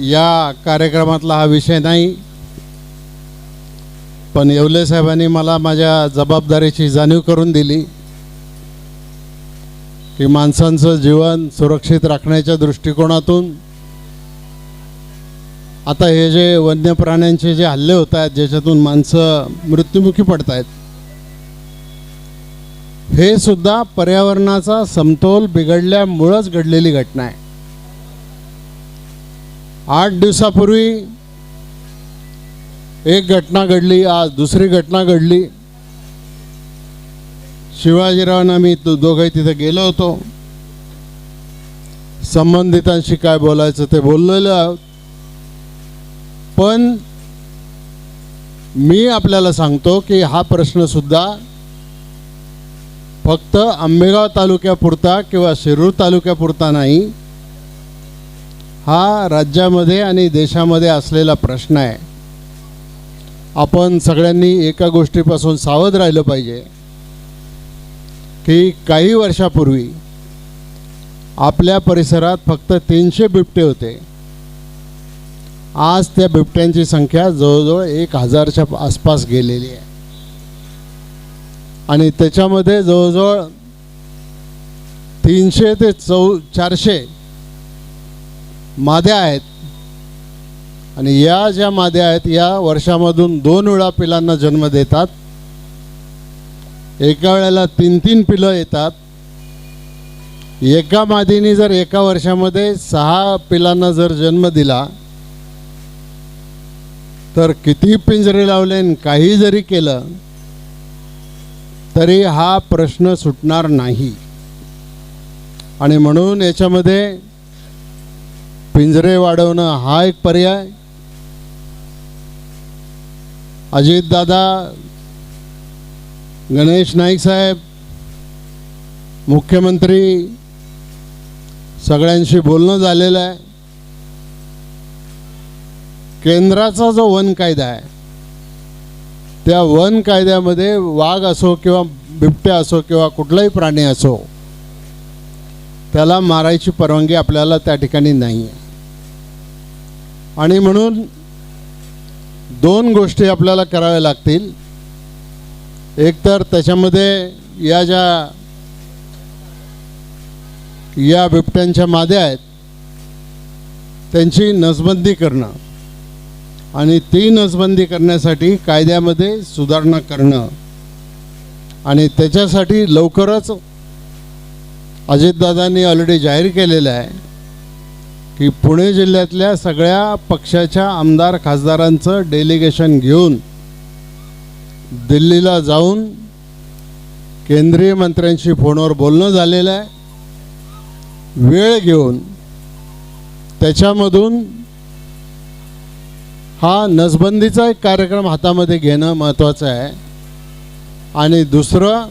या कार्यक्रमातला हा विषय नाही. पण येवले साहेबांनी मला माझ्या जबाबदारीची जाणीव करून दिली की माणसांचं जीवन सुरक्षित राखण्याच्या दृष्टिकोनातून आता हे जे वन्य प्राण्यांचे जे हल्ले होत आहेत ज्याच्यातून माणसं मृत्युमुखी पडत आहेत हे सुद्धा पर्यावरणाचा समतोल बिघडल्यामुळंच घडलेली घटना आहे. आठ दिवसापूर्वी एक घटना घडली आज दुसरी घटना घडली. शिवाजीरावांना मी तो दोघंही तिथे गेलो होतो. संबंधितांशी काय बोलायचं ते बोललेलं आहोत. पण मी आपल्याला सांगतो की हा प्रश्न सुद्धा फक्त आंबेगाव तालुक्यापुरता किंवा शिरूर तालुक्यापुरता नाही हा राज्यामध्ये आणि देशामध्ये असलेला प्रश्न आहे. आपण सगळ्यांनी एका गोष्टीपासून सावध राहिलं पाहिजे की काही वर्षापूर्वी आपल्या परिसरात फक्त तीनशे बिबटे होते. आज त्या बिबट्यांची संख्या जवळजवळ एक हजारच्या आसपास गेलेली आहे. आणि त्याच्यामध्ये जवळजवळ तीनशे ते चौ चारशे माद्या आहेत. आणि या ज्या माद्या आहेत या वर्षामधून दोन वेळा पिलांना जन्म देतात. एका वेळेला तीन तीन पिलं येतात. एका मादीने जर एका वर्षामध्ये सहा पिलांना जर जन्म दिला तर किती पिंजरे लावले आणि काही जरी केलं तरी हा प्रश्न सुटणार नाही. आणि म्हणून याच्यामध्ये पिंजरे वाढवणं हा एक पर्याय. अजितदादा गणेश नाईक साहेब मुख्यमंत्री सगळ्यांशी बोलणं झालेलं आहे. केंद्राचा जो वन कायदा आहे त्या वन कायद्यामध्ये वाघ असो किंवा बिबट्या असो किंवा कुठलाही प्राणी असो त्याला मारायची परवानगी आपल्याला त्या ठिकाणी नाही आहे आणि म्हणून दोन गोष्टी आपल्याला कराव्या लागतील. एकतर त्याच्यामध्ये या ज्या या बिबट्यांच्या माद्या आहेत त्यांची नसबंदी करणं आणि ती नसबंदी करण्यासाठी कायद्यामध्ये सुधारणा करणं आणि त्याच्यासाठी लवकरच अजितदादांनी ऑलरेडी जाहीर केलेलं आहे. की पुणे जिल्ह्यातल्या सगळ्या पक्षाच्या आमदार खासदारांचं डेलिगेशन घेऊन दिल्लीला जाऊन केंद्रीय मंत्र्यांशी फोनवर बोलणं झालेलं आहे. वेळ घेऊन त्याच्यामधून हा नसबंदीचा एक कार्यक्रम हातामध्ये घेणं महत्त्वाचं आहे. आणि दुसरं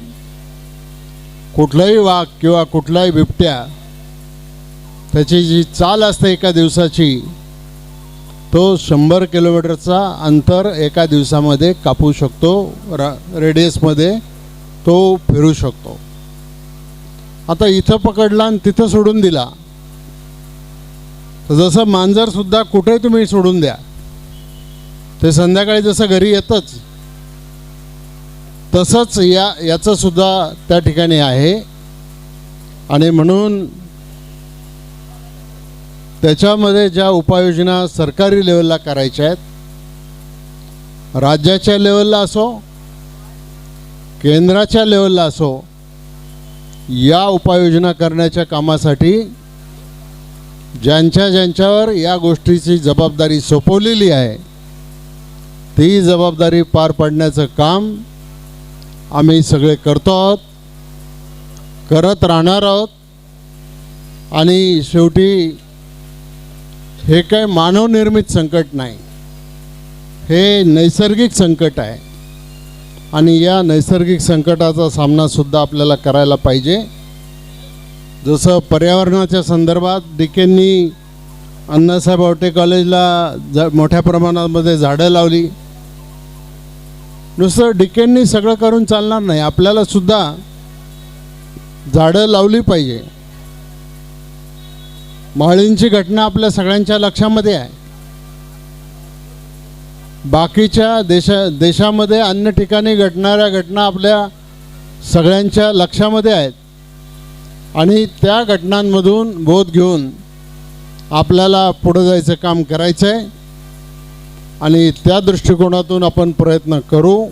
कुठलाही वाघ किंवा कुठलाही बिबट्या त्याची जी चाल असते एका दिवसाची तो शंभर किलोमीटरचा अंतर एका दिवसामध्ये कापू शकतो रा रेडियसमध्ये तो फिरू शकतो. आता इथं पकडला आणि तिथं सोडून दिला. तर जसं मांजरसुद्धा कुठे तुम्ही सोडून द्या ते संध्याकाळी जसं घरी येतच तसंच या याचं सुद्धा त्या ठिकाणी आहे. आणि म्हणून त्याच्यामध्ये ज्या उपाययोजना सरकारी लेवलला करायच्या आहेत राज्याच्या लेवलला असो केंद्राच्या लेवलला असो या उपाययोजना करण्याच्या कामासाठी ज्यांच्या ज्यांच्यावर या गोष्टीची जबाबदारी सोपवलेली आहे ती जबाबदारी पार पाडण्याचं काम आम्ही सगळे करतो आहोत करत राहणार आहोत आणि शेवटी हे काय मानवनिर्मित संकट नाही. हे नैसर्गिक संकट आहे. आणि या नैसर्गिक संकटाचा सामनासुद्धा आपल्याला करायला पाहिजे. जसं पर्यावरणाच्या संदर्भात डिकेंनी अण्णासाहेब आवटे कॉलेजला ज मोठ्या प्रमाणामध्ये झाडं लावली. नुसतं डिकेंनी सगळं करून चालणार नाही. आपल्याला सुद्धा झाडं लावली पाहिजे. माळींची घटना आपल्या सगळ्यांच्या लक्षामध्ये आहे. बाकीच्या देशा देशामध्ये अन्य ठिकाणी घडणाऱ्या घटना आपल्या सगळ्यांच्या लक्षामध्ये आहेत. आणि त्या घटनांमधून बोध घेऊन आपल्याला पुढं जायचं काम करायचं आहे आणि त्या दृष्टिकोनातून आपण प्रयत्न करू.